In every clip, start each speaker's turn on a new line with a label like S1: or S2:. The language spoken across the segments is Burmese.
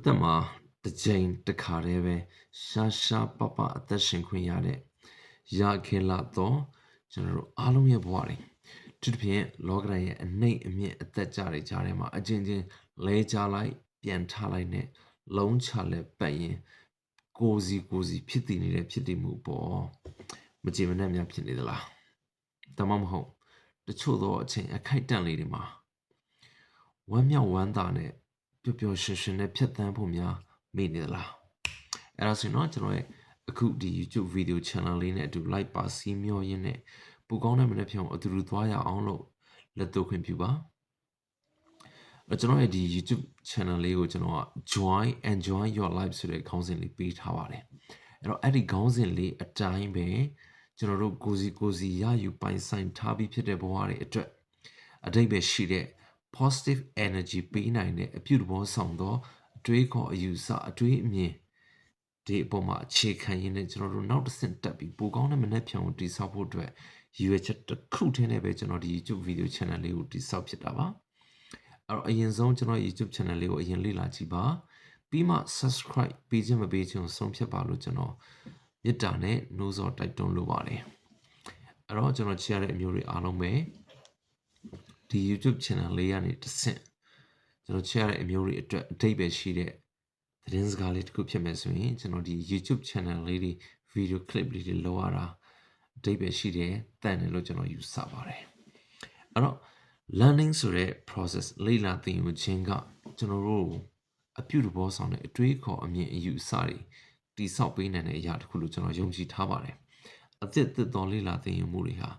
S1: တစ်သက်မှာတစ်ကြိမ်တစ်ခါတည်းပဲရှားရှားပပအသက်ရှင်ခွင့်ရတဲ့ရခဲ့လာတော့ကျွန်တော်တို့အားလုံးရဲ့ဘဝတွေသူတစ်ဖြင့်လောကဓာတ်ရဲ့အနှိမ့်အမြင့်အသက်ကြတွေကြားထဲမှာအချင်းချင်းလဲကြလိုက်ပြန်ထားလိုက်နဲ့လုံးချလဲပတ်ရင်ကိုစီကိုစီဖြစ်တည်နေတဲ့ဖြစ်တည်မှုပေါ့မကြည်မနှက်များဖြစ်နေသလားဒါမှမဟုတ်တချို့သောအချိန်အခိုက်အတန့်လေးတွေမှာဝမ်းမြောက်ဝမ်းသာနဲ့ ပျော်ပျော်ရွှင်ရွှင်နဲ့ဖြတ်သန်းဖို့များမိနေသလားအဲ့ဒါဆိုရင်တော့ကျွန်တော်ရဲ့အခုဒီ YouTube video channel လေးနဲ့အတူ like ပါစီမျောရင်းနဲ့ပူကောင်းတဲ့မနေ့ဖြောင်းအတူတူသွားရအောင်လို့လက်တို့ခွင့်ပြုပါအဲ့ကျွန်တော်ရဲ့ဒီ YouTube channel လေးကိုကျွန်တော်က join enjoy your life ဆိုတဲ့ခေါင်းစဉ်လေးပေးထားပါတယ်အဲ့တော့အဲ့ဒီခေါင်းစဉ်လေးအတိုင်းပဲကျွန်တော်တို့ကိုစီကိုစီရယူပိုင်ဆိုင်ထားပြီးဖြစ်တဲ့ဘဝတွေအတွက်အတိတ်ပဲရှိတဲ့ positive energy ပေးနိုင်တဲ့အပြုသဘောဆောင်သောအတွေးခေါ်အယူဆအတွေးအမြင်ဒီအပေါ်မှာအခြေခံရင်းနဲ့ကျွန်တော်တို့နောက်တစ်ဆင့်တက်ပြီးပိုကောင်းတဲ့မနေ့ဖြန်ကိုတည်ဆောက်ဖို့အတွက်ရည်ရွယ်ချက်တစ်ခုတည်းနဲ့ပဲကျွန်တော်ဒီ YouTube video channel လေးကိုတည်ဆောက်ဖြစ်တာပါအဲ့တော့အရင်ဆုံးကျွန်တော် YouTube channel လေးကိုအရင်လေ့လာကြည့်ပါပြီးမှ subscribe ပေးခြင်းမပေးခြင်းကိုဆုံးဖြတ်ပါလို့ကျွန်တော်မေတ္တာနဲ့နှိုးဆော်တိုက်တွန်းလိုပါတယ်အဲ့တော့ကျွန်တော်ချစ်ရတဲ့အမျိုးတွေအားလုံးပဲ ဒီ YouTube channel လေးကနေတစ်ဆင့်ကျွန်တော်ချစ်ရတဲ့အမျိုးတွေအတွက်အတိတ်ပဲရှိတဲ့သတင်းစကားလေးတစ်ခုဖြစ်မယ်ဆိုရင်ကျွန်တော်ဒီ YouTube channel လေးတွေ video clip လေးတွေလောက်ရတာအတိတ်ပဲရှိတယ်တန်တယ်လို့ကျွန်တော်ယူဆပါတယ်အဲ့တော့ learning ဆိုတဲ့ process လေ့လာသင်ယူခြင်းကကျွန်တော်တို့အပြုတဘောဆောင်တဲ့အတွေးခေါ်အမြင်အယူအဆတွေတိဆောက်ပေးနိုင်တဲ့အရာတစ်ခုလို့ကျွန်တော်ယုံကြည်ထားပါတယ်အသစ်သစ်သောလေ့လာသင်ယူမှုတွေဟာ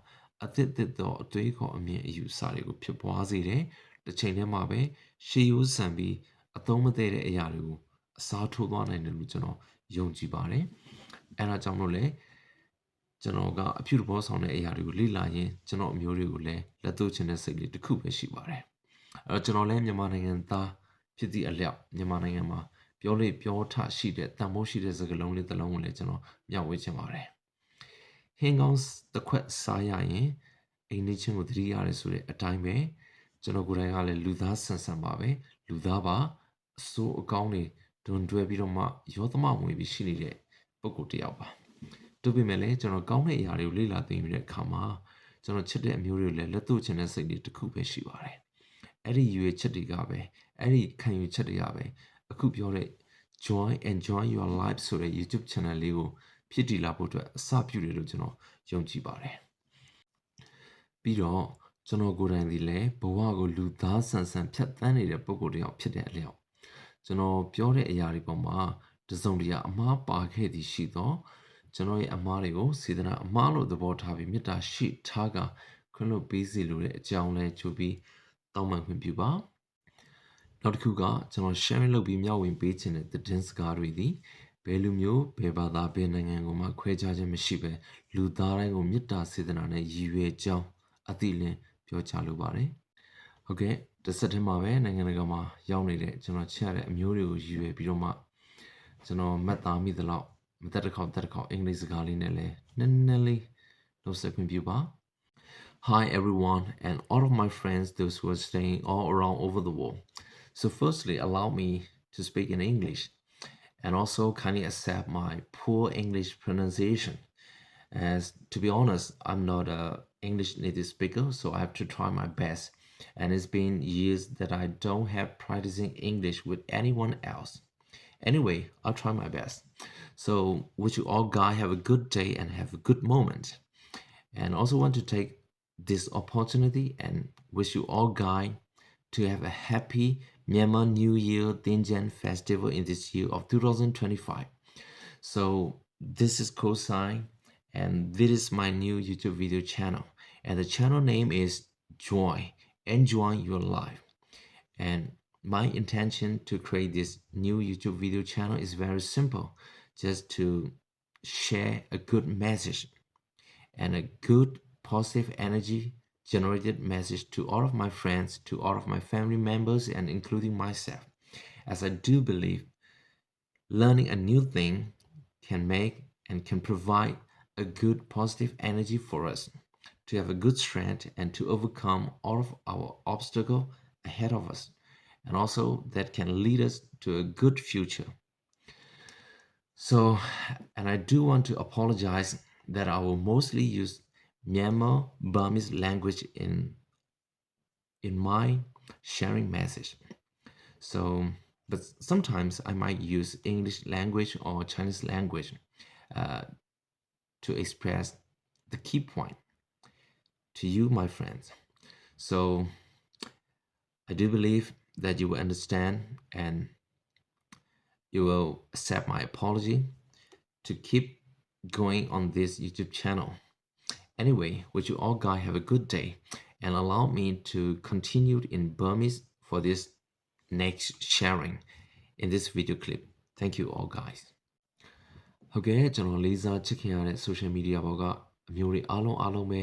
S1: အသစ်သစ်သောအတွေးခေါ်အမြင်အယူအဆတွေကိုဖြစ်ပွားစေတယ်တစ်ချိန်တည်းမှာပဲရှေးရိုးဆန်ပြီးအသုံးမသေးတဲ့အရာတွေကိုအစားထိုးသွားနိုင်တယ်လို့ကျွန်တော်ယုံကြည်ပါတယ်အဲဒါကြောင့်မို့လဲကျွန်တော်ကအပြုသဘောဆောင်တဲ့အရာတွေကိုလေ့လာရင်းကျွန်တော်အမျိုးတွေကိုလည်းလက်သွချင်တဲ့စိတ်လေးတစ်ခုပဲရှိပါတယ်အဲတော့ကျွန်တော်လည်းမြန်မာနိုင်ငံသားဖြစ်သည့်အလျောက်မြန်မာနိုင်ငံမှာပြောလေပြောထရှိတဲ့တန်ဖိုးရှိတဲ့စကားလုံးလေးတစ်လုံးကိုလည်းကျွန်တော်မျှဝေချင်ပါတယ် ဟင်းကောင်းတစ်ခွက်စားရရင်အိမ်နေချင်းကိုသတိရတယ်ဆိုတဲ့အတိုင်းပဲကျွန်တော်ကိုယ်တိုင်ကလည်းလူသားဆန်ဆန်ပါပဲလူသားပါအစိုးအကောင်းတွေဒွန်တွဲပြီးတော့မှရောသမဝင်ပြီးရှိနေတဲ့ပုံကိုတယောက်ပါတို့ပေမဲ့လည်းကျွန်တော်ကောင်းတဲ့အရာတွေကိုလေ့လာသိယူတဲ့အခါမှာကျွန်တော်ချစ်တဲ့အမျိုးတွေကိုလည်းလက်သွချင်တဲ့စိတ်တွေတစ်ခုပဲရှိပါတယ်အဲ့ဒီရွေချက်တွေကပဲအဲ့ဒီခံယူချက်တွေကပဲအခုပြောတဲ့ join enjoy your life ဆိုတဲ့ YouTube channel လေးကို ဖြစ်တည်လာဖို့အတွက်အစပြုတယ်လို့ကျွန်တော်ယုံကြည်ပါတယ်ပြီးတော့ကျွန်တော်ကိုယ်တိုင်ဒီလည်းဘဝကိုလူသားဆန်ဆန်ဖြတ်သန်းနေတဲ့ပုံကိုယ်တယောက်ဖြစ်တဲ့အလျောက်ကျွန်တော်ပြောတဲ့အရာတွေပေါ်မှာတစုံတရာအမှားပါခဲ့သည်ရှိတော့ကျွန်တော်ရဲ့အမှားတွေကိုစေတနာအမှားလို့သဘောထားပြီးမေတ္တာရှိထားကခွင့်လွှတ်ပေးစီလိုတဲ့အကြောင်းလဲကြိုပြီးတောင်းပန်ခွင့်ပြုပါနောက်တစ်ခုကကျွန်တော် sharing လုပ်ပြီးမျှဝေပေးခြင်းတဲ့သတင်းစကားတွေသည် ဘယ်လူမျိုးဘယ်ဘာသာဘယ်နိုင်ငံကိုမှခွဲခြားခြင်းမရှိဘဲလူသားတိုင်းကိုမေတ္တာစေတနာနဲ့ရည်ရွယ်ကြောင်းအတိလင်းပြောချလိုပါတယ်ဟုတ်ကဲ့တစ်ဆက်တည်းမှာပဲနိုင်ငံတကာမှာရောက်နေတဲ့ကျွန်တော်ချရတဲ့အမျိုးတွေကိုရည်ရွယ်ပြီးတော့မှကျွန်တော်မှတ်သားမိသလောက်မသက်တစ်ခေါက်သက်တစ်ခေါက်အင်္ဂလိပ်စကားလေးနဲ့လည်းနည်းနည်းလေးလုပ်ဆက်ခွင့်ပြုပါ Hi everyone and all of my friends those who are staying all around over the world so firstly allow me to speak in English and also kindly accept my poor English pronunciation? As to be honest I'm not a English native speaker so I have to try my best. And it's been years that I don't have practicing English with anyone else. Anyway I'll try my best. So wish you all guys have a good day and have a good moment. And also want to take this opportunity and wish you all guys to have a happy Myanmar New Year Dinjan festival in this year of 2025 so this is cosine and this is my new YouTube video channel. And the channel name is Joy Enjoy Your Life. And my intention to create this new YouTube video channel is very simple just to share a good message and a good positive energy generated message to all of my friends, to all of my family members, and including myself. As I do believe learning a new thing can make and can provide a good positive energy for us to have a good strength and to overcome all of our obstacle ahead of us and also that can lead us to a good future. So, and I do want to apologize that I will mostly use Myanmar Burmese language in in my sharing message. So, but sometimes I might use English language or Chinese language uh, to express the key point to you, my friends. So, I do believe that you will understand and you will accept my apology to keep going on this YouTube channel. Anyway, wish you all guys have a good day and allow me to continue in Burmese for this next sharing in this video clip. Thank you all guys. ဟုတ်ကဲ့ကျွန်တော်လေးစားချစ်ခင်ရတဲ့ social media ဘောကအမျိုးတွေအားလုံးအားလုံးပဲ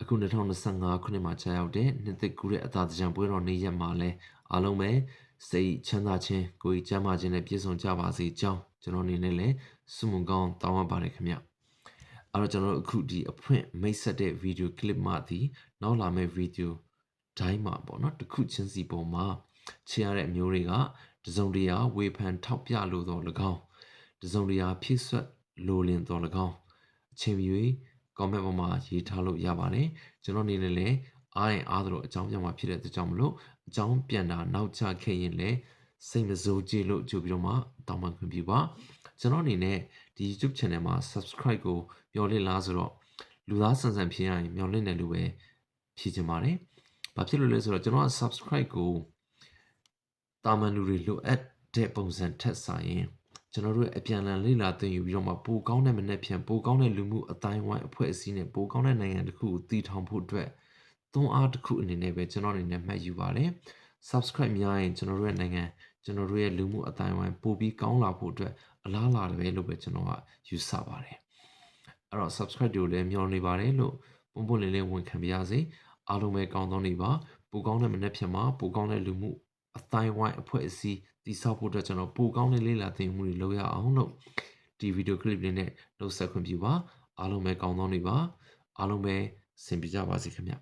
S1: အခု2025ခုနှစ်မှာကြာရောက်တဲ့နှစ်သက်ကူးတဲ့အသာတကြံပွဲတော်နေ့ရက်မှာလဲအားလုံးပဲစိတ်ချမ်းသာခြင်းကိုယ်ကြီးကျမ်းမာခြင်းနဲ့ပြည့်စုံကြပါစေကြောင်းကျွန်တော်အနေနဲ့လည်းဆုမွန်ကောင်းတောင်းပန်ပါတယ်ခင်ဗျ အဲ့တော့ကျွန်တော်တို့အခုဒီအဖွင့်မိတ်ဆက်တဲ့ video clip မှာဒီနောက်လာမယ့် video တိုင်းမှာပေါ့နော်တစ်ခုချင်းစီပုံမှာချင်ရတဲ့အမျိုးတွေကတစုံတရာဝေဖန်ထောက်ပြလို့တော့၎င်းတစုံတရာဖြည့်ဆွတ်လိုလင်တော့၎င်းအချိန်မီ comment ပေါ်မှာရေးထားလို့ရပါတယ်ကျွန်တော်အနေနဲ့လည်းအားရင်အားသလိုအကြောင်းပြမှာဖြစ်တဲ့အတွက်ကြောင့်မလို့အကြောင်းပြန်တာနောက်ကျခဲ့ရင်လည်းစိတ်မစိုးကြည့်လို့ကြိုပြီးတော့မှတောင်းပန်ခွင့်ပြုပါကျွန်တော်အနေနဲ့ ဒီ YouTube channel မှာ subscribe ကိုမျှော်လင့်လားဆိုတော့လူသားဆန်ဆန်ဖြစ်ရရင်မျှော်လင့်တယ်လို့ပဲဖြေချင်ပါတယ်။ဘာဖြစ်လို့လဲဆိုတော့ကျွန်တော်က subscribe ကိုတာမန်လူတွေလိုအပ်တဲ့ပုံစံထက်ဆိုင်ရင်ကျွန်တော်တို့အပြန်အလှန်လေ့လာသင်ယူပြီးတော့မှပိုကောင်းတဲ့မနေ့ပြန်ပိုကောင်းတဲ့လူမှုအတိုင်းဝိုင်းအဖွဲ့အစည်းနဲ့ပိုကောင်းတဲ့နိုင်ငံတစ်ခုကိုတည်ထောင်ဖို့အတွက်သွန်အားတစ်ခုအနေနဲ့ပဲကျွန်တော်အနေနဲ့မှတ်ယူပါတယ် subscribe များရင်ကျွန်တော်တို့ရဲ့နိုင်ငံကျွန်တော်တို့ရဲ့လူမှုအတိုင်းဝိုင်းပိုပြီးကောင်းလာဖို့အတွက် အလားအလာတွေပဲလို့ပဲကျွန်တော်ကယူဆပါတယ်အဲ့တော့ subscribe တွေကိုလည်းမျှော်နေပါတယ်လို့ပုံပုံလေးလေးဝန်ခံပါရစေအားလုံးပဲကောင်းသောနေ့ပါပိုကောင်းတဲ့မနေ့ပြန်မှာပိုကောင်းတဲ့လူမှုအတိုင်းဝိုင်းအဖွဲ့အစည်းတည်ဆောက်ဖို့အတွက်ကျွန်တော်ပိုကောင်းတဲ့လေးလာသင်မှုတွေလုပ်ရအောင်လို့ဒီဗီဒီယိုကလစ်လေးနဲ့နှုတ်ဆက်ခွင့်ပြုပါအားလုံးပဲကောင်းသောနေ့ပါအားလုံးပဲဆင်ပြေကြပါစေခင်ဗျ